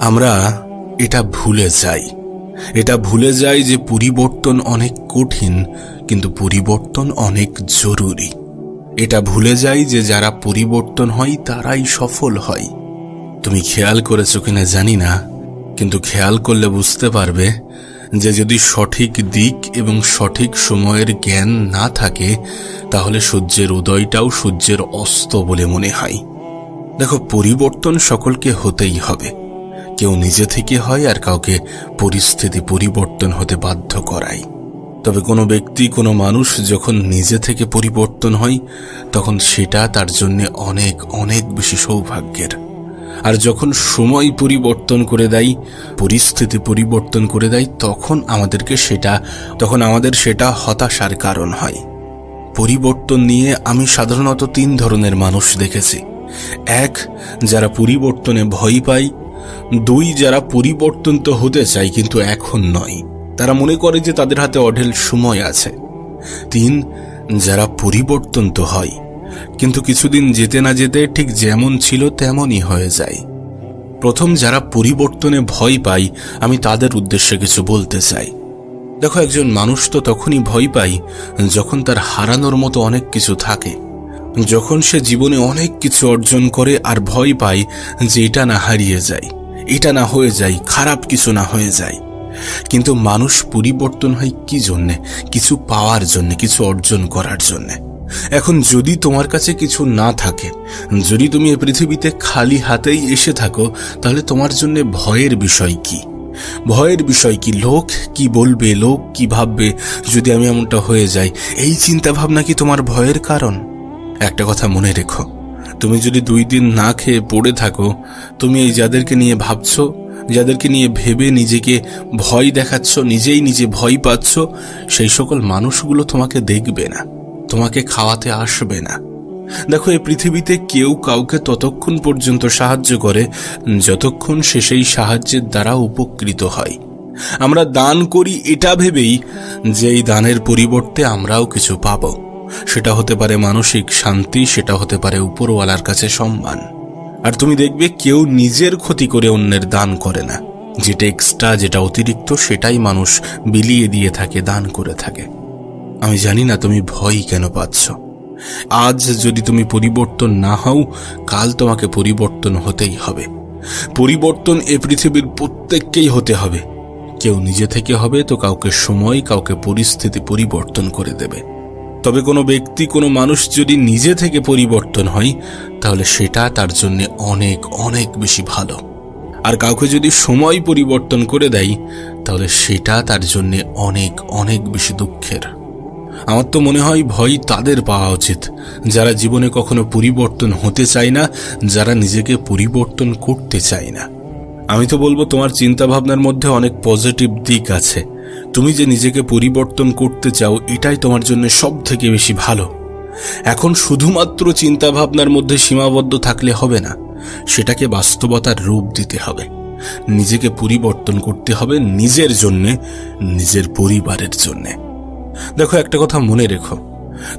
আমরা এটা ভুলে যাই। এটা ভুলে যাই যে পরিবর্তন অনেক কঠিন, কিন্তু পরিবর্তন অনেক জরুরি। এটা ভুলে যাই যে যারা পরিবর্তন হয়, তারাই সফল হয়। তুমি খেয়াল করেছ কিনা জানি না, কিন্তু খেয়াল করলে বুঝতে পারবে যে যদি সঠিক দিক এবং সঠিক সময়ের জ্ঞান না থাকে, তাহলে সূর্যের উদয়টাও সূর্যের অস্ত বলে মনে হয়। দেখো, পরিবর্তন সকলকে হতেই হবে। কেউ নিজে থেকে হয় আর কাউকে পরিস্থিতি পরিবর্তন হতে বাধ্য করায়। তবে কোনো ব্যক্তি, কোনো মানুষ যখন নিজে থেকে পরিবর্তন হয়, তখন সেটা তার জন্য অনেক অনেক বেশি সৌভাগ্যের। আর যখন সময় পরিবর্তন করে দেয়, পরিস্থিতি পরিবর্তন করে দেয়, তখন আমাদেরকে সেটা, তখন আমাদের সেটা হতাশার কারণ হয়। পরিবর্তন নিয়ে আমি সাধারণত তিন ধরনের মানুষ দেখেছি। এক, যারা পরিবর্তনে ভয় পায়। দুই, যারা পরিবর্তন তো হতে চায় কিন্তু এখন নয়। তারা মনে করে যে তাদের হাতে অঢেল সময় আছে। তিন, যারা পরিবর্তন তো হয়, কিন্তু কিছুদিন যেতে না যেতে ঠিক যেমন ছিল তেমনই হয়ে যায়। প্রথম, যারা পরিবর্তনে ভয় পাই আমি তাদের উদ্দেশ্যে কিছু বলতে চাই। দেখো, একজন মানুষ তো তখনই ভয় পায় যখন তার হারানোর মতো অনেক কিছু থাকে। যখন সে জীবনে অনেক কিছু অর্জন করে আর ভয় পায় যে এটা না হারিয়ে যায়, এটা না হয়ে যায়, খারাপ কিছু না হয়ে যায়। কিন্তু মানুষ পরিবর্তন হয় কি জন্যে? কিছু পাওয়ার জন্য, কিছু অর্জন করার জন্যে। এখন যদি তোমার কাছে কিছু না থাকে, যদি তুমি এ পৃথিবীতে খালি হাতেই এসে থাকো, তাহলে তোমার জন্য ভয়ের বিষয় কি? ভয়ের বিষয় কি? লোক কি বলবে? লোক কি ভাববে? যদি আমি এমনটা হয়ে যাই, এই চিন্তা ভাবনা কি তোমার ভয়ের কারণ? একটা কথা মনে রেখো। তুমি যদি দুই দিন না খেয়ে পড়ে থাকো, তুমি এই যাদেরকে নিয়ে ভাবছ, যাদেরকে নিয়ে ভেবে নিজেকে ভয় দেখাচ্ছ, নিজেই নিজে ভয় পাচ্ছ, সেই সকল মানুষগুলো তোমাকে দেখবে না, তোমাকে খাওয়াতে আসবে না। দেখো, এই পৃথিবীতে কেউ কাউকে ততক্ষণ পর্যন্ত সাহায্য করে যতক্ষণ সে সেই সাহায্যের দ্বারা উপকৃত হয়। আমরা দান করি এটা ভেবেই যে এই দানের পরিবর্তে আমরাও কিছু পাব। সেটা হতে পারে মানসিক শান্তি, সেটা হতে পারে উপরওয়ালার কাছে সম্মান। আর তুমি দেখবে কেউ নিজের ক্ষতি করে অন্যের দান করে না। যেটা এক্সট্রা যেটা অতিরিক্ত, সেটাই মানুষ বিলিয়ে দিয়ে থাকে, দান করে থাকে। আমি জানি না তুমি ভয় কেন পাচ্ছ। আজ যদি তুমি পরিবর্তন না হও, কাল তোমাকে পরিবর্তন হতেই হবে। পরিবর্তন এ পৃথিবীর প্রত্যেককেই হতে হবে। কেউ নিজে থেকে হবে তো কাউকে সময়, কাউকে পরিস্থিতি পরিবর্তন করে দেবে। তবে কোনো ব্যক্তি, কোনো মানুষ যদি নিজে থেকে পরিবর্তন হয়, তাহলে সেটা তার জন্য অনেক অনেক বেশি ভালো। আর কাউকে যদি সময় পরিবর্তন করে দেয়, তাহলে সেটা তার জন্য অনেক অনেক বেশি দুঃখের। আমার তো মনে হয় ভয় তাদের পাওয়া উচিত। যারা জীবনে কখনো পরিবর্তন হতে চায় না, যারা নিজেকে পরিবর্তন করতে চায় না। আমি তো বলব, তোমার চিন্তা ভাবনার মধ্যে অনেক পজিটিভ দিক আছে। তুমি যে নিজেকে পরিবর্তন করতে চাও, এটাই তোমার জন্য সব থেকে বেশি ভালো। এখন শুধুমাত্র চিন্তা ভাবনার মধ্যে সীমাবদ্ধ থাকলে হবে না, সেটাকে বাস্তবতার রূপ দিতে হবে। নিজেকে পরিবর্তন করতে হবে নিজের জন্যে, নিজের পরিবারের জন্যে। দেখো, একটা কথা মনে রেখো।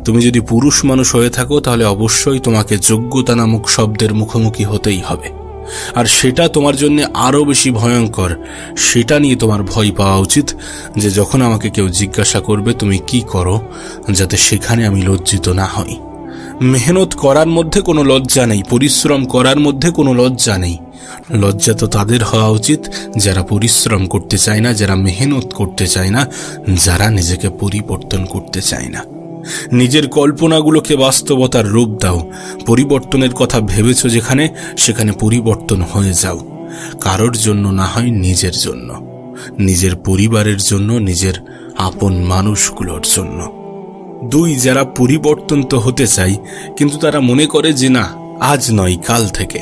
তুমি যদি পুরুষ মানুষ হয়ে থাকো, তাহলে অবশ্যই তোমাকে যোগ্যতা নামক শব্দের মুখোমুখি হতেই হবে। আর সেটা তোমার জন্য আরও বেশি ভয়ঙ্কর। সেটা নিয়ে তোমার ভয় পাওয়া উচিত যে যখন আমাকে কেউ জিজ্ঞাসা করবে, তুমি কি করো? যাতে সেখানে আমি লজ্জিত না হই। মেহনত করার মধ্যে কোনো লজ্জা নেই, পরিশ্রম করার মধ্যে কোনো লজ্জা নেই। লজ্জা তো তাদের হওয়া উচিত, যারা পরিশ্রম করতে চায় না, যারা মেহনত করতে চায় না, যারা নিজেকে পরিবর্তন করতে চায় না। নিজের কল্পনাগুলোকে বাস্তবতার রূপ দাও। পরিবর্তনের কথা ভেবেছ যেখানে, সেখানে পরিবর্তন হয়ে যাও। কারোর জন্য না হয় নিজের জন্য। নিজের পরিবারের জন্য, নিজের আপন মানুষগুলোর জন্য। দুই, যারা পরিবর্তন তো হতে চাই কিন্তু তারা মনে করে যে না, আজ নয়, কাল থেকে।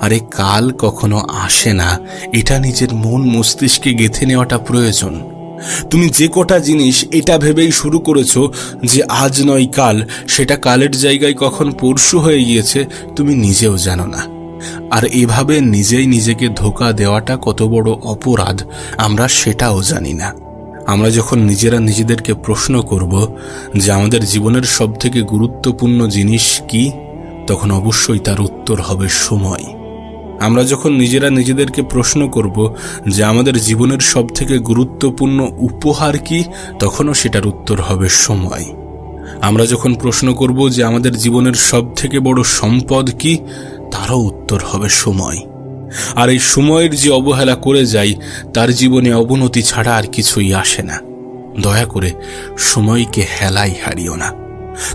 আরে কাল কখনো আসে না। এটা নিজের মন মস্তিষ্কে গেথে নেওয়াটা প্রয়োজন। তুমি যে কটা জিনিস এটা ভেবেই শুরু করেছ যে আজ নয় কাল, সেটা কালের জায়গায় কখন পরশু হয়ে গিয়েছে তুমি নিজেও জানো না। আর এভাবে নিজেই নিজেকে ধোকা দেওয়াটা কত বড় অপরাধ, আমরা সেটাও জানি না। আমরা যখন নিজেরা নিজেদেরকে প্রশ্ন করব যে আমাদের জীবনের সবথেকে গুরুত্বপূর্ণ জিনিস কি, তখন অবশ্যই তার উত্তর হবে সময়। আমরা যখন নিজেরা নিজেদেরকে প্রশ্ন করব যে আমাদের জীবনের সবথেকে গুরুত্বপূর্ণ উপহার কি, তখনও সেটার উত্তর হবে সময়। আমরা যখন প্রশ্ন করব যে আমাদের জীবনের সবথেকে বড় সম্পদ কি, তারও উত্তর হবে সময়। আর এই সময়ের যে অবহেলা করে যাই, তার জীবনে অবনতি ছাড়া আর কিছুই আসে না। দয়া করে সময়কে হেলাই হারিও না।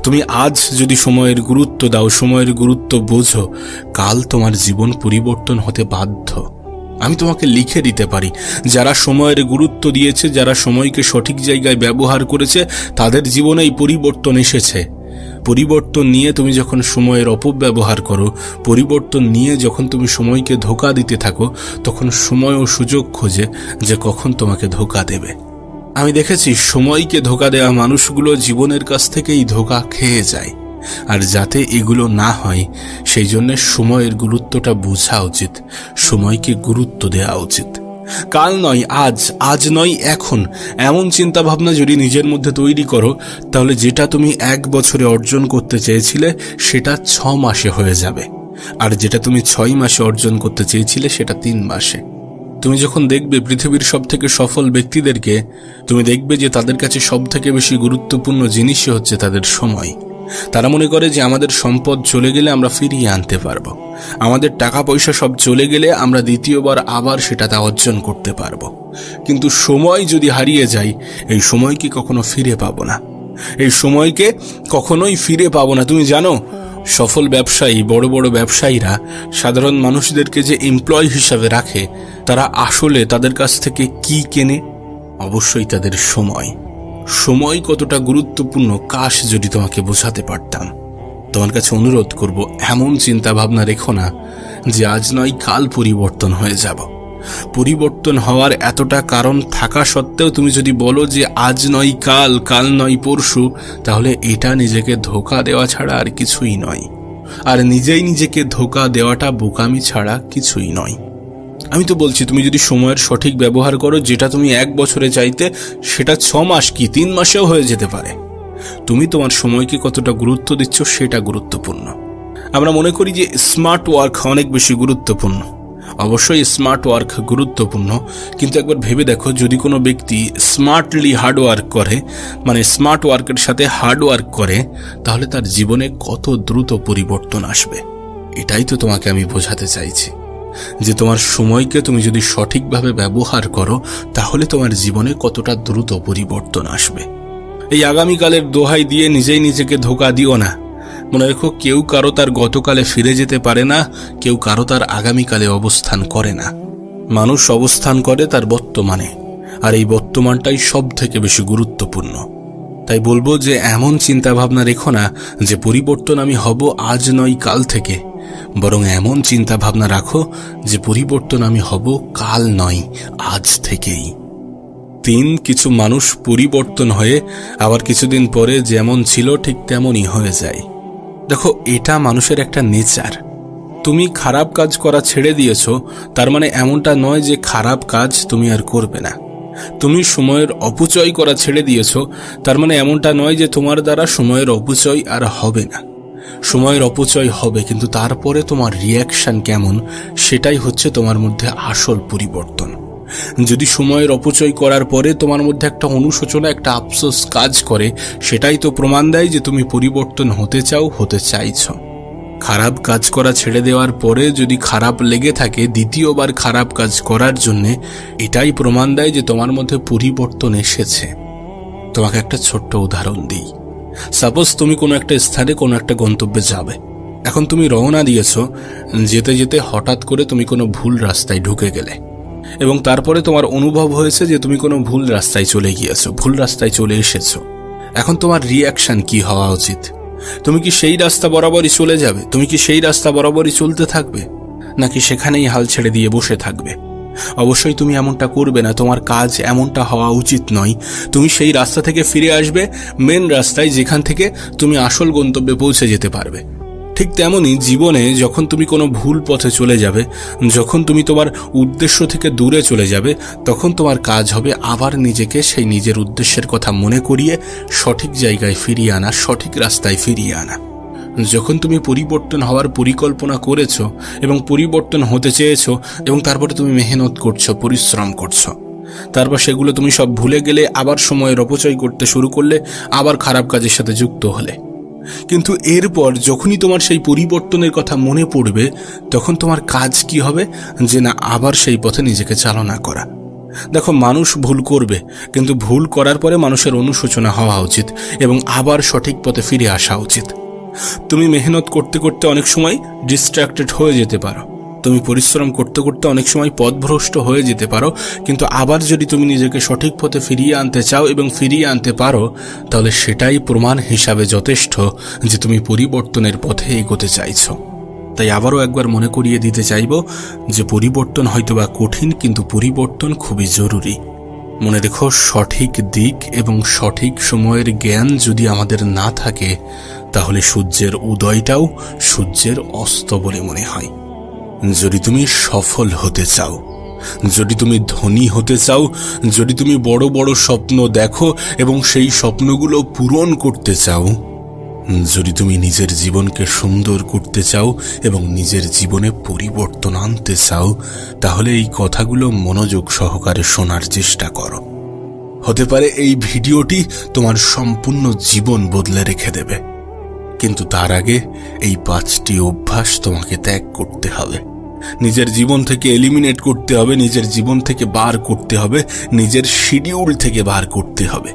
তুমি আজ যদি সময়ের গুরুত্ব দাও, সময়ের গুরুত্ব বোঝো, কাল তোমার জীবন পরিবর্তন হতে বাধ্য। আমি তোমাকে লিখে দিতে পারি, যারা সময়ের গুরুত্ব দিয়েছে, যারা সময়কে সঠিক জায়গায় ব্যবহার করেছে, তাদের জীবনে এই পরিবর্তন এসেছে। পরিবর্তন নিয়ে তুমি যখন সময়ের অপব্যবহার করো, পরিবর্তন নিয়ে যখন তুমি সময়কে ধোকা দিতে থাকো, তখন সময় ও সুযোগ খোঁজে যে কখন তোমাকে ধোকা দেবে। আমি দেখেছি সময়কে ধোকা দেওয়া মানুষগুলো জীবনের কাছ থেকেই ধোকা খেয়ে যায়। আর যাতে এগুলো না হয়, সেই জন্য সময়ের গুরুত্বটা বোঝা উচিত, সময়কে গুরুত্ব দেওয়া উচিত। কাল নয়, আজ আজ নয়, এখন। এমন চিন্তা ভাবনা যদি নিজের মধ্যে তৈরি করো, তাহলে যেটা তুমি এক বছরে অর্জন করতে চেয়েছিলে, সেটা ছ মাসে হয়ে যাবে। আর যেটা তুমি ছয় মাসে অর্জন করতে চেয়েছিলে, সেটা তিন মাসে। তুমি যখন দেখবে পৃথিবীর সব থেকে সফল ব্যক্তিদেরকে, তুমি দেখবে যে তাদের কাছে সব থেকে বেশি গুরুত্বপূর্ণ জিনিসই হচ্ছে তাদের সময়। তারা মনে করে যে আমাদের সম্পদ চলে গেলে আমরা ফিরিয়ে আনতে পারব। আমাদের টাকা পয়সা সব চলে গেলে আমরা দ্বিতীয়বার আবার সেটা তা অর্জন করতে পারব। কিন্তু সময় যদি হারিয়ে যায়, এই সময় কি কখনো ফিরে পাবো না। এই সময়কে কখনোই ফিরে পাবো না। তুমি জানো সফল ব্যবসায়ী, বড় বড় ব্যবসায়ীরা সাধারণ মানুষদেরকে যে এমপ্লয় হিসাবে রাখে, তারা আসলে তাদের কাছ থেকে কি কেনে? অবশ্যই তাদের সময়। সময় কতটা গুরুত্বপূর্ণ কাশ যদি তোমাকে বোঝাতে পারতাম। তোমার কাছে অনুরোধ করব, এমন চিন্তা ভাবনা রেখো না যে আজ নয়, কাল পরিবর্তন হয়ে যাব। পরিবর্তন হওয়ার এতটা কারণ থাকা সত্ত্বেও তুমি যদি বলো যে আজ নয় কাল কাল নয় পরশু, তাহলে এটা নিজেকে ধোকা দেওয়া ছাড়া আর কিছুই নয়। আর নিজেই নিজেকে ধোকা দেওয়াটা বোকামি ছাড়া কিছুই নয়। আমি তো বলছি, তুমি যদি সময়ের সঠিক ব্যবহার করো, যেটা তুমি এক বছরে চাইতে, সেটা ছ মাস কি তিন মাসেও হয়ে যেতে পারে। তুমি তোমার সময়কে কতটা গুরুত্ব দিচ্ছ, সেটা গুরুত্বপূর্ণ। আমরা মনে করি যে স্মার্ট ওয়ার্ক অনেক বেশি গুরুত্বপূর্ণ। অবশ্যই স্মার্ট ওয়ার্ক গুরুত্বপূর্ণ। কিন্তু একবার ভেবে দেখো, যদি কোনো ব্যক্তি স্মার্টলি হার্ড ওয়ার্ক করে মানে স্মার্ট ওয়ার্কের সাথে হার্ড ওয়ার্ক করে, তাহলে তার জীবনে কত দ্রুত পরিবর্তন আসবে? এটাই তো তোমাকে আমি বোঝাতে চাইছি। যে তোমার সময়কে তুমি যদি সঠিকভাবে ব্যবহার করো, তাহলে তোমার জীবনে কতটা দ্রুত পরিবর্তন আসবে। এই আগামীকালের দোহাই দিয়ে নিজেই নিজেকে ধোকা দিও না। মনে রেখো, কেউ কারও তার গতকালে ফিরে যেতে পারে না, কেউ কারও তার আগামীকালে অবস্থান করে না। মানুষ অবস্থান করে তার বর্তমানে, আর এই বর্তমানটাই সব থেকে বেশি গুরুত্বপূর্ণ। তাই বলব যে, এমন চিন্তা ভাবনা রেখো না যে, পরিবর্তন আমি হব আজ নয়, কাল থেকে। বরং এমন চিন্তা ভাবনা রাখো যে, পরিবর্তন আমি হব কাল নয়, আজ থেকেই। তিন, কিছু মানুষ পরিবর্তন হয়ে আবার কিছুদিন পরে যেমন ছিল, ঠিক তেমনই হয়ে যায়। দেখো, এটা মানুষের একটা নেচার। তুমি খারাপ কাজ করা ছেড়ে দিয়েছ, তার মানে এমনটা নয় যে খারাপ কাজ তুমি আর করবে না। তুমি সময়ের অপচয় করা ছেড়ে দিয়েছ, তার মানে এমনটা নয় যে তোমার দ্বারা সময়ের অপচয় আর হবে না। সময়ের অপচয় হবে, কিন্তু তারপরে তোমার রিয়াকশন কেমন, সেটাই হচ্ছে তোমার মধ্যে আসল পরিবর্তন। যদি সময়ের অপচয় করার পরে তোমার মধ্যে একটা অনুশোচনা, একটা আফসোস কাজ করে, সেটাই তো প্রমাণ দেয় যে তুমি পরিবর্তন হতে চাও, হতে চাইছ। খারাপ কাজ করা ছেড়ে দেওয়ার পরে যদি খারাপ লেগে থাকে, দ্বিতীয়বার খারাপ কাজ করার জন্যে, এটাই প্রমাণ দেয় যে তোমার মধ্যে পরিবর্তন এসেছে। তোমাকে একটা ছোট্ট উদাহরণ দিই। সাপোজ তুমি কোনো একটা স্থানে কোনো একটা গন্তব্যে যাবে। এখন তুমি রওনা দিয়েছ, যেতে যেতে হঠাৎ করে তুমি কোনো ভুল রাস্তায় ঢুকে গেলে। এবং তারপরে তোমার অনুভব হয়েছে যে তুমি কোনো ভুল রাস্তায় চলে গিয়েছো, ভুল রাস্তায় চলে এসেছ। এখন তোমার রিয়াকশন কি হওয়া উচিত? তুমি কি সেই রাস্তা বরাবরই চলে যাবে? তুমি কি সেই রাস্তা বরাবরই চলতে থাকবে? নাকি সেখানেই হাল ছেড়ে দিয়ে বসে থাকবে? অবশ্যই তুমি এমনটা করবে না, তোমার কাজ এমনটা হওয়া উচিত নয়। তুমি সেই রাস্তা থেকে ফিরে আসবে মেন রাস্তায় যেখান থেকে তুমি আসল গন্তব্যে পৌঁছে যেতে পারবে। ঠিক তেমনই জীবনে যখন তুমি কোনো ভুল পথে চলে যাবে, যখন তুমি তোমার উদ্দেশ্য থেকে দূরে চলে যাবে, তখন তোমার কাজ হবে আবার নিজেকে সেই নিজের উদ্দেশ্যের কথা মনে করিয়ে সঠিক জায়গায় ফিরিয়ে আনা, সঠিক রাস্তায় ফিরিয়ে আনা। যখন তুমি পরিবর্তন হওয়ার পরিকল্পনা করেছ এবং পরিবর্তন হতে চেয়েছো এবং তারপরে তুমি মেহনত করছ, পরিশ্রম করছ, তারপর সেগুলো তুমি সব ভুলে গেলে আবার সময়ের অপচয় করতে শুরু করলে, আবার খারাপ কাজের সাথে যুক্ত হলে। কিন্তু এরপর যখনই তোমার সেই পরিবর্তনের কথা মনে পড়বে, তখন তোমার কাজ কি হবে? যে না, আবার সেই পথে নিজেকে চালনা করা। দেখো, মানুষ ভুল করবে, কিন্তু ভুল করার পরে মানুষের অনুশোচনা হওয়া উচিত এবং আবার সঠিক পথে ফিরে আসা উচিত। তুমি মেহনত করতে করতে অনেক সময় ডিস্ট্র্যাক্টেড হয়ে যেতে পারো। তুমি পরিশ্রম করতে করতে অনেক সময় পথভ্রষ্ট হয়ে যেতে পারো, কিন্তু আবার যদি তুমি নিজেকে সঠিক পথে ফিরিয়ে আনতে চাও এবং ফিরিয়ে আনতে পারো, তাহলে সেটাই প্রমাণ হিসাবে যথেষ্ট যে তুমি পরিবর্তনের পথে এগোতে চাইছো। তাই আবারও একবার মনে করিয়ে দিতে চাইব যে পরিবর্তন হয়তোবা কঠিন, কিন্তু পরিবর্তন খুবই জরুরি। মনে রেখো, সঠিক দিক এবং সঠিক সময়ের জ্ঞান যদি আমাদের না থাকে, তাহলে সূর্যের উদয়টাও সূর্যের অস্ত বলে মনে হয়। যদি তুমি সফল হতে চাও, যদি তুমি ধনী হতে চাও, যদি তুমি বড় বড় স্বপ্ন দেখো এবং সেই স্বপ্নগুলো পূরণ করতে চাও, যদি তুমি নিজের জীবনকে সুন্দর করতে চাও এবং নিজের জীবনে পরিবর্তন আনতে চাও, তাহলে এই কথাগুলো মনোযোগ সহকারে শোনার চেষ্টা করো। হতে পারে এই ভিডিওটি তোমার সম্পূর্ণ জীবন বদলে রেখে দেবে। কিন্তু তার আগে এই পাঁচটি অভ্যাস তোমাকে ত্যাগ করতে হবে। নিজের জীবন থেকে এলিমিনেট করতে হবে, নিজের জীবন থেকে বার করতে হবে, নিজের শিডিউল থেকে বার করতে হবে।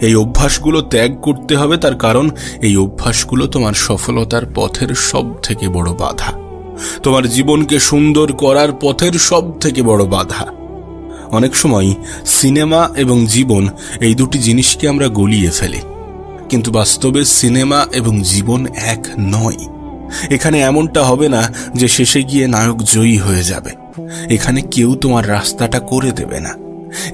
এই অভ্যাসগুলো ত্যাগ করতে হবে, তার কারণ এই অভ্যাসগুলো তোমার সফলতার পথের সব থেকে বড় বাধা। তোমার জীবনকে সুন্দর করার পথের সব থেকে বড় বাধা। অনেক সময় সিনেমা এবং জীবন এই দুটি জিনিসকে আমরা গলিয়ে ফেলি। কিন্তু বাস্তবে সিনেমা এবং জীবন এক নয়। এখানে এমনটা হবে না যে শেষে গিয়ে নায়ক জয়ী হয়ে যাবে। এখানে কেউ তোমার রাস্তাটা করে দেবে না।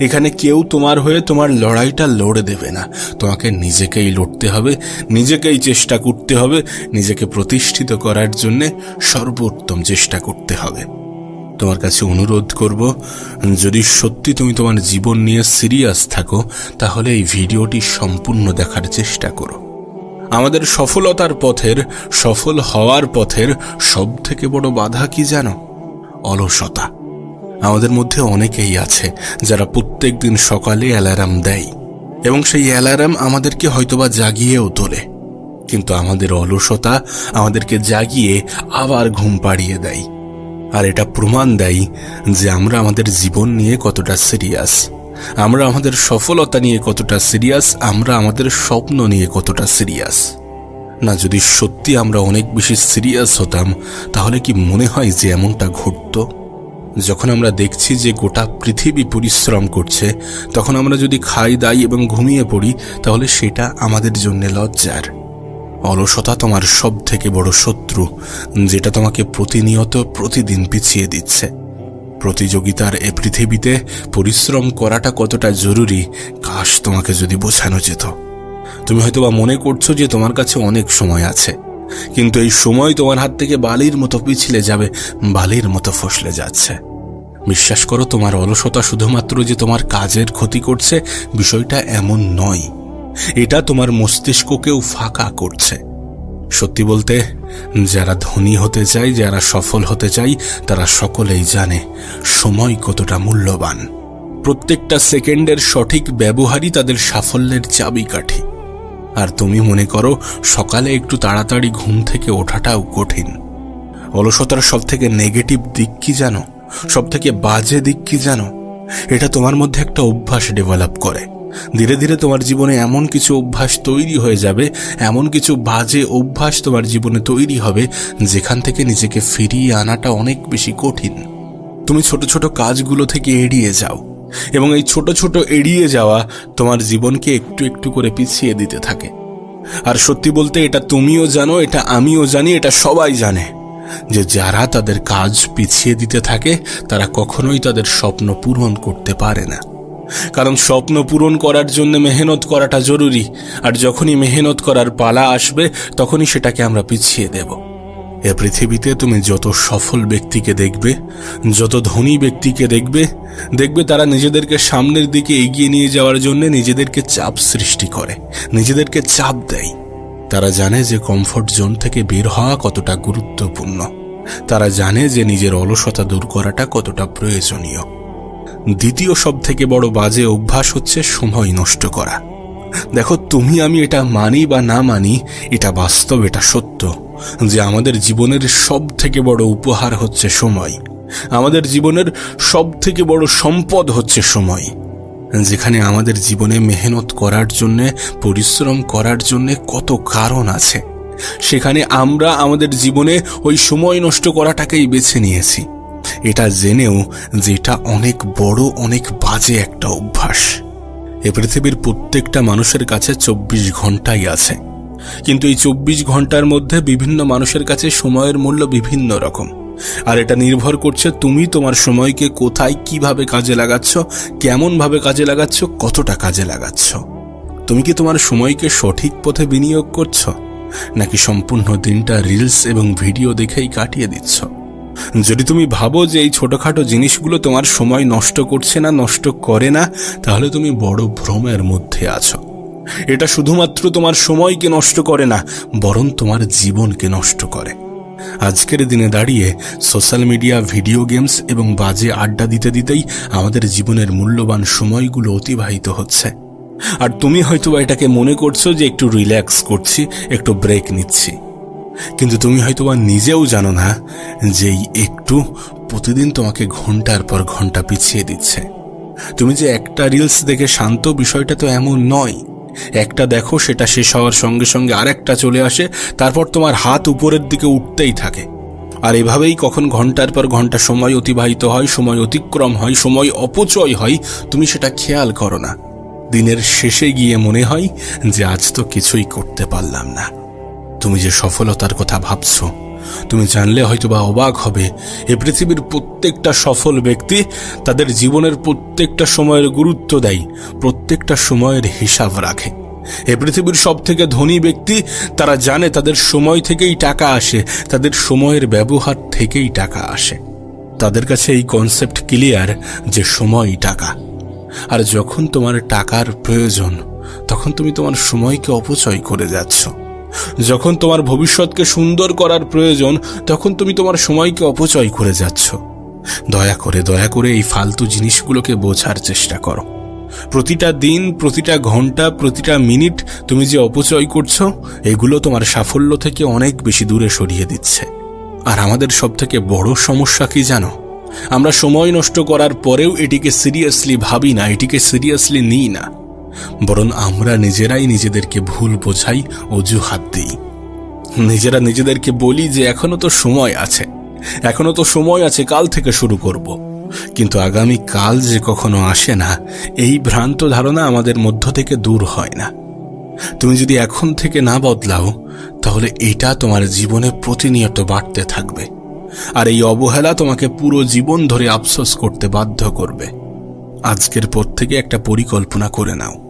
এখানে কেউ তোমার হয়ে তোমার লড়াইটা লড়ে দেবে না। তোমাকে নিজেকেই লড়তে হবে, নিজেকেই চেষ্টা করতে হবে, নিজেকে প্রতিষ্ঠিত করার জন্য সর্বোত্তম চেষ্টা করতে হবে। তোমার কাছে অনুরোধ করব, যদি সত্যি তুমি তোমার জীবন নিয়ে সিরিয়াস থাকো, তাহলে এই ভিডিওটি সম্পূর্ণ দেখার চেষ্টা করো। আমাদের সফলতার পথের, সফল হওয়ার পথের সব থেকে বড় বাধা কি জানো? অলসতা। আমাদের মধ্যে অনেকেই আছে যারা প্রত্যেক দিন সকালে অ্যালার্ম দেয়, এবং সেই অ্যালার্ম আমাদেরকে হয়তোবা জাগিয়েও তোলে। কিন্তু আমাদের অলসতা আমাদেরকে জাগিয়ে আবার ঘুম পাড়িয়ে দেয়। আর এটা প্রমাণ দেয় যে আমরা আমাদের জীবন নিয়ে কতটা সিরিয়াস আমরা আমাদের সফলতা নিয়ে কতটা সিরিয়াস আমরা আমাদের স্বপ্ন নিয়ে কতটা সিরিয়াস না, যদি সত্যি আমরা অনেক বেশি সিরিয়াস হতাম, তাহলে কি মনে হয় যে এমনটা ঘটতো? যখন আমরা দেখছি যে গোটা পৃথিবী পরিশ্রম করছে, তখন আমরা যদি খাই, দাই এবং ঘুমিয়ে পড়ি, তাহলে সেটা আমাদের জন্য লজ্জার। অলসতা তোমার সব থেকে বড় শত্রু, যেটা তোমাকে প্রতিনিয়ত প্রতিদিন পিছিয়ে দিচ্ছে। প্রতিযোগিতার এ পৃথিবীতে পরিশ্রম করাটা কতটা জরুরি, কাশ তোমাকে যদি বোঝানো যেত। তুমি হয়তোবা মনে করছ যে তোমার কাছে অনেক সময় আছে, কিন্তু এই সময় তোমার হাত থেকে বালির মতো পিছলে যাবে, বালির মতো ফসলে যাচ্ছে। বিশ্বাস করো, তোমার অলসতা শুধুমাত্র যে তোমার কাজের ক্ষতি করছে, বিষয়টা এমন নয়। এটা তোমার মস্তিষ্ককেও ফাঁকা করছে। সত্যি বলতে, যারা ধনী হতে চায়, যারা সফল হতে চায়, তারা সকলেই জানে সময় কতটা মূল্যবান। প্রত্যেকটা সেকেন্ডের সঠিক ব্যবহারই তাদের সাফল্যের চাবিকাঠি। আর তুমি মনে করো, সকালে একটু তাড়াতাড়ি ঘুম থেকে ওঠাটাও কঠিন। অলসতার সব থেকে নেগেটিভ দিক কি জানো? সব থেকে বাজে দিক কি জানো? এটা তোমার মধ্যে একটা অভ্যাস ডেভেলপ করে। ধীরে ধীরে তোমার জীবনে এমন কিছু অভ্যাস তৈরি হয়ে যাবে, এমন কিছু বাজে অভ্যাস তোমার জীবনে তৈরি হবে, যেখান থেকে নিজেকে ফিরিয়ে আনাটা অনেক বেশি কঠিন। তুমি ছোট ছোট কাজগুলো থেকে এড়িয়ে যাও এবং এই ছোট ছোট এড়িয়ে যাওয়া তোমার জীবনকে একটু একটু করে পিছিয়ে দিতে থাকে। আর সত্যি বলতে এটা তুমিও জানো, এটা আমিও জানি, এটা সবাই জানে যে যারা তাদের কাজ পিছিয়ে দিতে থাকে, তারা কখনোই তাদের স্বপ্ন পূরণ করতে পারে না। কারণ স্বপ্ন পূরণ করার জন্য মেহনত করাটা জরুরি, আর যখনই মেহনত করার পালা আসবে, তখনই সেটাকে আমরা পিছিয়ে দেব। এ পৃথিবীতে তুমি যত সফল ব্যক্তিকে দেখবে, যত ধনী ব্যক্তিকে দেখবে দেখবে তারা নিজেদেরকে সামনের দিকে এগিয়ে নিয়ে যাওয়ার জন্য নিজেদেরকে চাপ সৃষ্টি করে, নিজেদেরকে চাপ দেয়। তারা জানে যে কমফোর্ট জোন থেকে বের হওয়া কতটা গুরুত্বপূর্ণ। তারা জানে যে নিজের অলসতা দূর করাটা কতটা প্রয়োজনীয়। দ্বিতীয় সব থেকে বড় বাজে অভ্যাস হচ্ছে সময় নষ্ট করা। দেখো, তুমি, আমি এটা মানি বা না মানি, এটা বাস্তব, এটা সত্য যে আমাদের জীবনের সব থেকে বড় উপহার হচ্ছে সময়। আমাদের জীবনের সব থেকে বড় সম্পদ হচ্ছে সময়। যেখানে আমাদের জীবনে মেহনত করার জন্যে, পরিশ্রম করার জন্যে কত কারণ আছে। সেখানে আমরা আমাদের জীবনে ওই সময় নষ্ট করাটাকেই বেছে নিয়েছি। এটা জেনেও যে এটা অনেক বড়, অনেক বাজে একটা অভ্যাস। এ পৃথিবীর প্রত্যেকটা মানুষের কাছে চব্বিশ ঘন্টাই আছে। কিন্তু এই চব্বিশ ঘণ্টার মধ্যে বিভিন্ন মানুষের কাছে সময়ের মূল্য বিভিন্ন রকম। আর এটা নির্ভর করছে তুমি তোমার সময়কে কোথায়, কীভাবে কাজে লাগাচ্ছ, কেমনভাবে কাজে লাগাচ্ছ, কতটা কাজে লাগাচ্ছ। তুমি কি তোমার সময়কে সঠিক পথে বিনিয়োগ করছ? নাকি সম্পূর্ণ দিনটা রিলস এবং ভিডিও দেখেই কাটিয়ে দিচ্ছ? যদি তুমি ভাবো যে এই ছোটখাটো জিনিসগুলো তোমার সময় নষ্ট করছে না, নষ্ট করে না, তাহলে তুমি বড় ভ্রমের মধ্যে আছো। এটা শুধুমাত্র তোমার সময়কে নষ্ট করে না, বরং তোমার জীবনকে নষ্ট করে। আজকের দিনে দাঁড়িয়ে সোশ্যাল মিডিয়া, ভিডিও গেমস এবং বাজে আড্ডা দিতে দিতেই আমাদের জীবনের মূল্যবান সময়গুলো অতিবাহিত হচ্ছে। আর তুমি হয়তো এটাকে মনে করছ যে একটু রিল্যাক্স করছি, একটু ব্রেক নিচ্ছি। কিন্তু তুমি হয়তো বা নিজেও জানো না যে এই একটু প্রতিদিন তোমাকে ঘণ্টার পর ঘণ্টা পিছিয়ে দিচ্ছে। তুমি যে একটা রিলস দেখে শান্ত, বিষয়টা তো এমন নয়। একটা দেখো, সেটা শেষ হওয়ার সঙ্গে সঙ্গে আরেকটা চলে আসে, তারপর তোমার হাত উপরের দিকে উঠতেই থাকে। আর এভাবেই কখন ঘণ্টার পর ঘণ্টা সময় অতিবাহিত হয়, সময় অতিক্রম হয়, সময় অপচয় হয়, তুমি সেটা খেয়াল করো না। দিনের শেষে গিয়ে মনে হয় যে আজ তো কিছুই করতে পারলাম না। তুমি যে সফলতার কথা ভাবছ, তুমি জানলে হয়তো বা অবাক হবে, এ পৃথিবীর প্রত্যেকটা সফল ব্যক্তি তাদের জীবনের প্রত্যেকটা সময়ের গুরুত্ব দেয়, প্রত্যেকটা সময়ের হিসাব রাখে। এ পৃথিবীর সব থেকে ধনী ব্যক্তি, তারা জানে তাদের সময় থেকেই টাকা আসে, তাদের সময়ের ব্যবহার থেকেই টাকা আসে। তাদের কাছে এই কনসেপ্ট ক্লিয়ার যে সময়ই টাকা। আর যখন তোমার টাকার প্রয়োজন, তখন তুমি তোমার সময়কে অপচয় করে যাচ্ছ। যখন তোমার ভবিষ্যৎকে সুন্দর করার প্রয়োজন, তখন তুমি তোমার সময়কে অপচয় করে যাচ্ছ। দয়া করে দয়া করে এই ফালতু জিনিসগুলোকে বোঝার চেষ্টা করো। প্রতিটা দিন, প্রতিটা ঘণ্টা, প্রতিটা মিনিট তুমি যে অপচয় করছ, এগুলো তোমার সাফল্য থেকে অনেক বেশি দূরে সরিয়ে দিচ্ছে। আর আমাদের সব থেকে বড় সমস্যা কি জানো? আমরা সময় নষ্ট করার পরেও এটিকে সিরিয়াসলি ভাবি না, এটিকে সিরিয়াসলি নিই না। বরং আমরা নিজেরাই নিজেদেরকে ভুল বোঝাই, অজুহাত দিই। নিজেরা নিজেদেরকে বলি যে এখনও তো সময় আছে। এখনও তো সময় আছে, কাল থেকে শুরু করব। কিন্তু আগামী কাল যে কখনো আসে না, এই ভ্রান্ত ধারণা আমাদের মধ্য থেকে দূর হয় না। তুমি যদি এখন থেকে না বদলাও, তাহলে এটা তোমার জীবনে প্রতিনিয়ত বাড়তে থাকবে। আর এই অবহেলা তোমাকে পুরো জীবন ধরে আফসোস করতে বাধ্য করবে। আজকের পর থেকে একটা পরিকল্পনা করে নাও।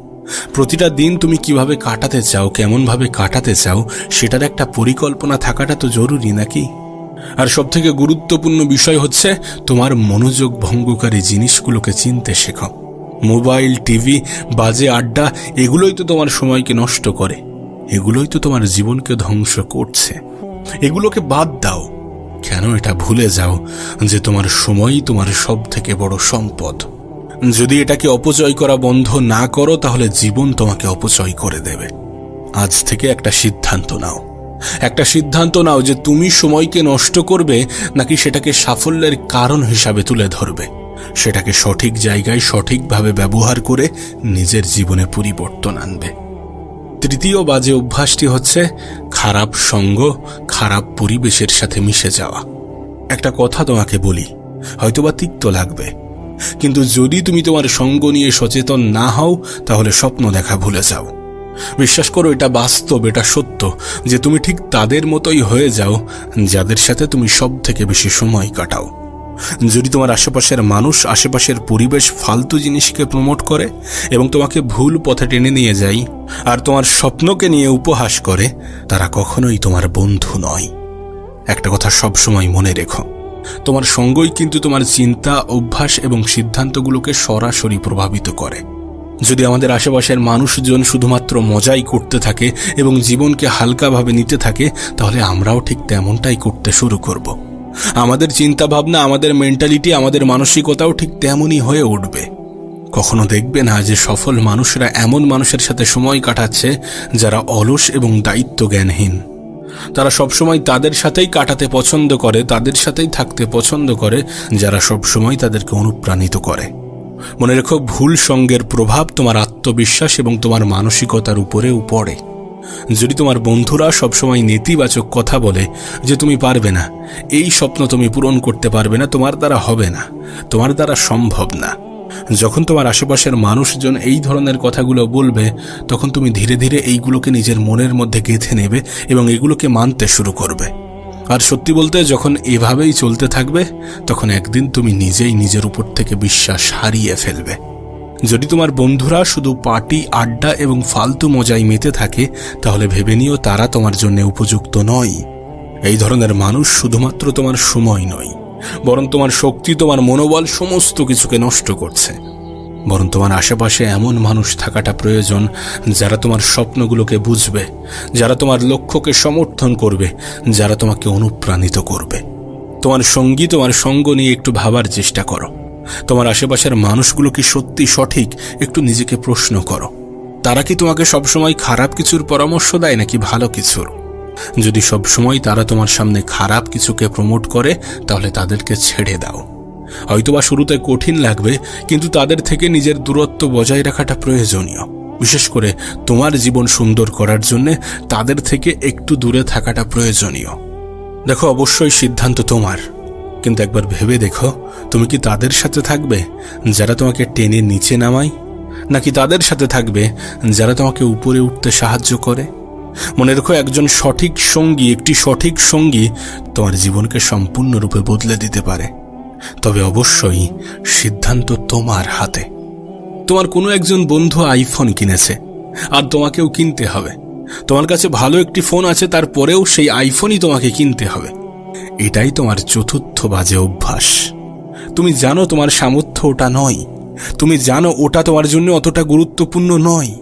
প্রতিটা দিন তুমি কীভাবে কাটাতে চাও, কেমনভাবে কাটাতে চাও, সেটার একটা পরিকল্পনা থাকাটা তো জরুরি নাকি? আর সব থেকে গুরুত্বপূর্ণ বিষয় হচ্ছে তোমার মনোযোগ ভঙ্গকারী জিনিসগুলোকে চিনতে শেখো। মোবাইল, টিভি, বাজে আড্ডা, এগুলোই তো তোমার সময়কে নষ্ট করে। এগুলোই তো তোমার জীবনকে ধ্বংস করছে। এগুলোকে বাদ দাও। কেন এটা ভুলে যাও যে তোমার সময়ই তোমার সব থেকে বড় সম্পদ? যদি এটাকে অপচয় করা বন্ধ না করো, তাহলে জীবন তোমাকে অপচয় করে দেবে। আজ থেকে একটা সিদ্ধান্ত নাও। একটা সিদ্ধান্ত নাও যে তুমি সময়কে নষ্ট করবে, নাকি সেটাকে সাফল্যের কারণ হিসাবে তুলে ধরবে। সেটাকে সঠিক জায়গায় সঠিকভাবে ব্যবহার করে নিজের জীবনে পরিবর্তন আনবে। তৃতীয় বাজে অভ্যাসটি হচ্ছে খারাপ সঙ্গ, খারাপ পরিবেশের সাথে মিশে যাওয়া। একটা কথা তোমাকে বলি, হয়তোবা তিক্ত লাগবে কিন্তু যদি তুমি তোমার সঙ্গ নিয়ে সচেতন না হও, তাহলে স্বপ্ন দেখা ভুলে যাও। বিশ্বাস করো, এটা বাস্তব, এটা সত্য যে তুমি ঠিক তাদের মতোই হয়ে যাও, যাদের সাথে তুমি সব থেকে বেশি সময় কাটাও। যদি তোমার আশেপাশের মানুষ আশেপাশের পরিবেশ ফালতু জিনিসকে প্রমোট করে এবং তোমাকে ভুল পথে টেনে নিয়ে যায় আর তোমার স্বপ্নকে নিয়ে উপহাস করে, তারা কখনোই তোমার বন্ধু নয়। একটা কথা সবসময় মনে রেখো। তোমার সঙ্গই কিন্তু তোমার চিন্তা, অভ্যাস এবং সিদ্ধান্তগুলোকে সরাসরি প্রভাবিত করে। যদি আমাদের আশেপাশের মানুষজন শুধুমাত্র মজাই করতে থাকে এবং জীবনকে হালকাভাবে নিতে থাকে, তাহলে আমরাও ঠিক তেমনটাই করতে শুরু করব। আমাদের চিন্তা ভাবনা আমাদের মেন্টালিটি আমাদের মানসিকতাও ঠিক তেমনই হয়ে উঠবে। কখনো দেখবে না যে সফল মানুষরা এমন মানুষের সাথে সময় কাটাচ্ছে যারা অলস এবং দায়িত্ব জ্ঞানহীন তারা সবসময় তাদের সাথেই কাটাতে পছন্দ করে, তাদের সাথেই থাকতে পছন্দ করে, যারা সবসময় তাদেরকে অনুপ্রাণিত করে। মনে রেখো, ভুল সঙ্গের প্রভাব তোমার আত্মবিশ্বাস এবং তোমার মানসিকতার উপরেও পড়ে। যদি তোমার বন্ধুরা সবসময় নেতিবাচক কথা বলে যে তুমি পারবে না, এই স্বপ্ন তুমি পূরণ করতে পারবে না, তোমার দ্বারা হবে না, তোমার দ্বারা সম্ভব না। যখন তোমার আশেপাশের মানুষজন এই ধরনের কথাগুলো বলবে, তখন তুমি ধীরে ধীরে এইগুলোকে নিজের মনের মধ্যে গেঁথে নেবে এবং এগুলোকে মানতে শুরু করবে। আর সত্যি বলতে, যখন এভাবেই চলতে থাকবে, তখন একদিন তুমি নিজেই নিজের উপর থেকে বিশ্বাস হারিয়ে ফেলবে। যদি তোমার বন্ধুরা শুধু পার্টি, আড্ডা এবং ফালতু মজায় মেতে থাকে, তাহলে ভেবে নিও তারা তোমার জন্য উপযুক্ত নয়। এই ধরনের মানুষ শুধুমাত্র তোমার সময় নয়। বরং তোমার শক্তি, তোমার মনোবল সমস্ত কিছুকে নষ্ট করছে। বরং তোমার আশেপাশে এমন মানুষ থাকাটা প্রয়োজন যারা তোমার স্বপ্নগুলোকে বুঝবে, যারা তোমার লক্ষ্যকে সমর্থন করবে, যারা তোমাকে অনুপ্রাণিত করবে। তোমার সঙ্গী, তোমার সঙ্গ নিয়ে একটু ভাবার চেষ্টা করো। তোমার আশেপাশের মানুষগুলো কি সত্যি সঠিক, একটু নিজেকে প্রশ্ন করো। তারা কি তোমাকে সবসময় খারাপ কিছুর পরামর্শ দেয় নাকি ভালো কিছুর? যদি সবসময় তারা তোমার সামনে খারাপ কিছুকে প্রমোট করে, তাহলে তাদেরকে ছেড়ে দাও। হয়তোবা শুরুতে কঠিন লাগবে, কিন্তু তাদের থেকে নিজের দূরত্ব বজায় রাখাটা প্রয়োজনীয়। বিশেষ করে তোমার জীবন সুন্দর করার জন্য তাদের থেকে একটু দূরে থাকাটা প্রয়োজনীয়। দেখো, অবশ্যই সিদ্ধান্ত তোমার। কিন্তু একবার ভেবে দেখো, তুমি কি তাদের সাথে থাকবে, যারা তোমাকে টেনে নিচে নামায়? নাকি তাদের সাথে থাকবে, যারা তোমাকে উপরে উঠতে সাহায্য করে? মনে রেখো, একজন সঠিক সঙ্গী, একটি সঠিক সঙ্গী তোমার জীবনকে সম্পূর্ণরূপে বদলে দিতে পারে। তবে অবশ্যই সিদ্ধান্ত তোমার হাতে। তোমার কোনো একজন বন্ধু আইফোন কিনেছে, আর তোমাকেও কিনতে হবে। তোমার কাছে ভালো একটি ফোন আছে তারপরেও সেই আইফোনই তোমাকে কিনতে হবে। এটাই তোমার চতুর্থ বাজে অভ্যাস। তুমি জানো তোমার সামর্থ্য ওটা নয়। তুমি জানো ওটা তোমার জন্য অতটা গুরুত্বপূর্ণ নয়।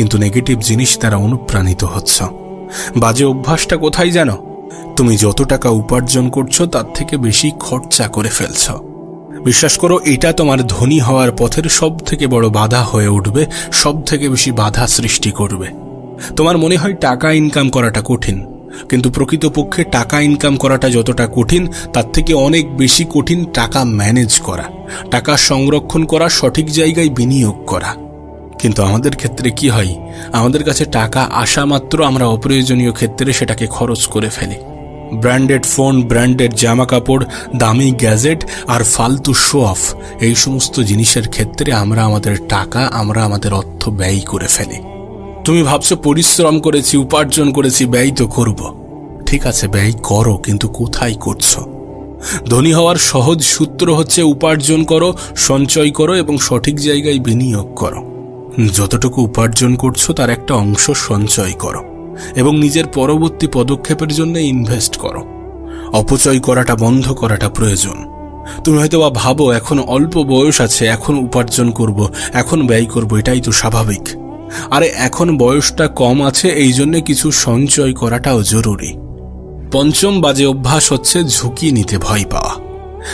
কিন্তু নেগেটিভ জিনিস দ্বারা অনুপ্রাণিত হচ্ছ। বাজে অভ্যাসটা কোথায় জানো তুমি যত টাকা উপার্জন করছ, তার থেকে বেশি খরচা করে ফেলছ। বিশ্বাস করো, এটা তোমার ধনী হওয়ার পথের সব থেকে বড় বাধা হয়ে উঠবে সব থেকে বেশি বাধা সৃষ্টি করবে। তোমার মনে হয় টাকা ইনকাম করাটা কঠিন, কিন্তু প্রকৃতপক্ষে টাকা ইনকাম করাটা যতটা কঠিন, তার থেকে অনেক বেশি কঠিন টাকা ম্যানেজ করা, টাকা সংরক্ষণ করা, সঠিক জায়গায় বিনিয়োগ করা। কিন্তু আমাদের ক্ষেত্রে কি হয়? আমাদের কাছে টাকা আসা মাত্র আমরা অপ্রয়োজনীয় ক্ষেত্রে সেটাকে খরচ করে ফেলি। ব্র্যান্ডেড ফোন, ব্র্যান্ডেড জামা কাপড় দামি গ্যাজেট আর ফালতু শো অফ এই সমস্ত জিনিসের ক্ষেত্রে আমরা আমাদের টাকা, আমরা আমাদের অর্থ ব্যয় করে ফেলি। তুমি ভাবছ পরিশ্রম করেছি, উপার্জন করেছি, ব্যয় তো করব। ঠিক আছে, ব্যয় করো, কিন্তু কোথায় করছ? ধনী হওয়ার সহজ সূত্র হচ্ছে উপার্জন করো, সঞ্চয় করো এবং সঠিক জায়গায় বিনিয়োগ করো। যতটুকু উপার্জন করছ তার একটা অংশ সঞ্চয় করো এবং নিজের পরবর্তী পদক্ষেপের জন্য ইনভেস্ট করো। অপচয় করাটা, বন্ধ করাটা প্রয়োজন। তুমি হয়তো বা ভাবো, এখন অল্প বয়স আছে, এখন উপার্জন করব, এখন ব্যয় করব, এটাই তো স্বাভাবিক। আরে, এখন বয়সটা কম আছে, এই জন্য কিছু সঞ্চয় করাটাও জরুরি। পঞ্চম বাজে অভ্যাস হচ্ছে ঝুঁকি নিতে ভয় পাওয়া।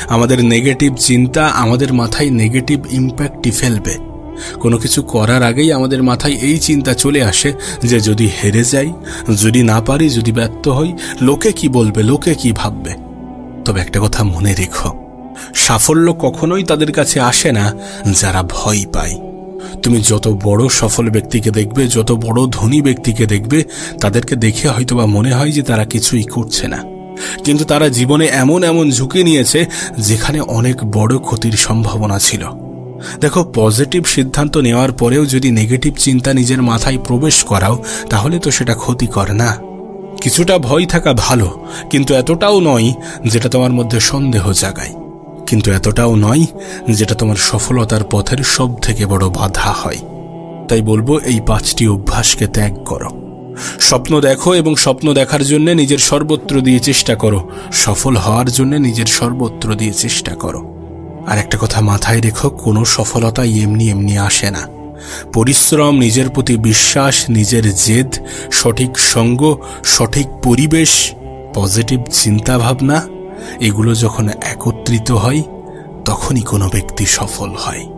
আমাদের নেগেটিভ চিন্তা আমাদের মাথায় নেগেটিভ ইম্প্যাক্টই ফেলবে। কোনো কিছু করার আগেই আমাদের মাথায় এই চিন্তা চলে আসে যে যদি হেরে যাই, যদি না পারি, যদি ব্যর্থ হই, লোকে কি বলবে, লোকে কি ভাববে? তবে একটা কথা মনে রেখো, সাফল্য কখনোই তাদের কাছে আসে না, যারা ভয় পায়। তুমি যত বড় সফল ব্যক্তিকে দেখবে, যত বড় ধনী ব্যক্তিকে দেখবে, তাদেরকে দেখে হয়তোবা মনে হয় যে তারা কিছুই করছে না। কিন্তু তারা জীবনে এমন এমন ঝুঁকি নিয়েছে, যেখানে অনেক বড় ক্ষতির সম্ভাবনা ছিল। দেখো পজিটিভ সিদ্ধান্ত নেওয়ার পরেও যদি নেগেটিভ চিন্তা নিজের মাথায় প্রবেশ করাও, তাহলে তো সেটা ক্ষতিকর না। কিছুটা ভয় থাকা ভালো, কিন্তু এতটাও নয় যেটা তোমার মধ্যে সন্দেহ জাগায়। কিন্তু এতটাও নয় যেটা তোমার সফলতার পথের সব থেকে বড় বাধা হয়। তাই বলব, এই পাঁচটি অভ্যাসকে ত্যাগ করো। স্বপ্ন দেখো এবং স্বপ্ন দেখার জন্য নিজের সর্বত্র দিয়ে চেষ্টা করো। সফল হওয়ার জন্য নিজের সর্বত্র দিয়ে চেষ্টা করো। আর একটা কথা মাথায় রেখো, কোনো সফলতা এমনি এমনি আসে না। পরিশ্রম, নিজের প্রতি বিশ্বাস, নিজের জেদ, সঠিক সঙ্গ, সঠিক পরিবেশ, পজিটিভ চিন্তাভাবনা, এগুলো যখন একত্রিত হয়, তখনই কোনো ব্যক্তি সফল হয়।